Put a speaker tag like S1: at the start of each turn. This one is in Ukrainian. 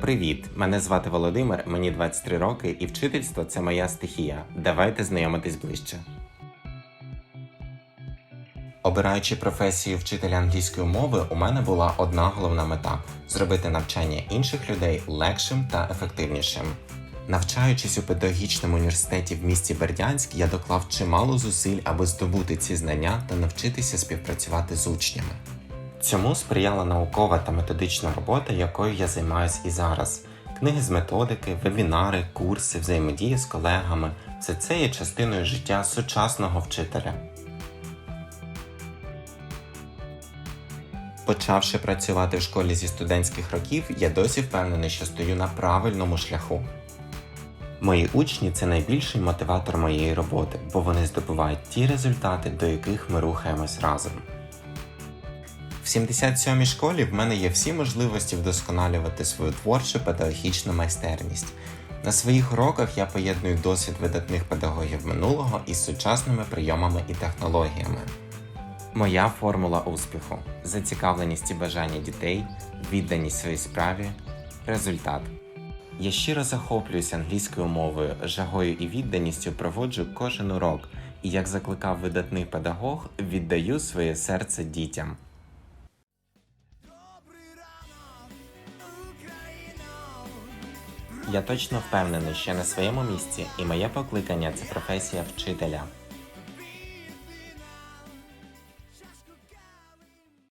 S1: Привіт! Мене звати Володимир, мені 23 роки, і вчительство це моя стихія. Давайте знайомитись ближче. Обираючи професію вчителя англійської мови, у мене була одна головна мета зробити навчання інших людей легшим та ефективнішим. Навчаючись у педагогічному університеті в місті Бердянськ, я доклав чимало зусиль, аби здобути ці знання та навчитися співпрацювати з учнями. Цьому сприяла наукова та методична робота, якою я займаюсь і зараз. Книги з методики, вебінари, курси, взаємодія з колегами все це є частиною життя сучасного вчителя. Почавши працювати в школі зі студентських років, я досі впевнений, що стою на правильному шляху. Мої учні це найбільший мотиватор моєї роботи, бо вони здобувають ті результати, до яких ми рухаємось разом. В 77-й школі в мене є всі можливості вдосконалювати свою творчу педагогічну майстерність. На своїх уроках я поєдную досвід видатних педагогів минулого із сучасними прийомами і технологіями. Моя формула успіху: зацікавленість і бажання дітей, відданість своїй справі, результат. Я щиро захоплююсь англійською мовою, жагою і відданістю проводжу кожен урок, і як закликав видатний педагог, віддаю своє серце дітям. Я точно впевнений, що на своєму місці, і моє покликання це професія вчителя.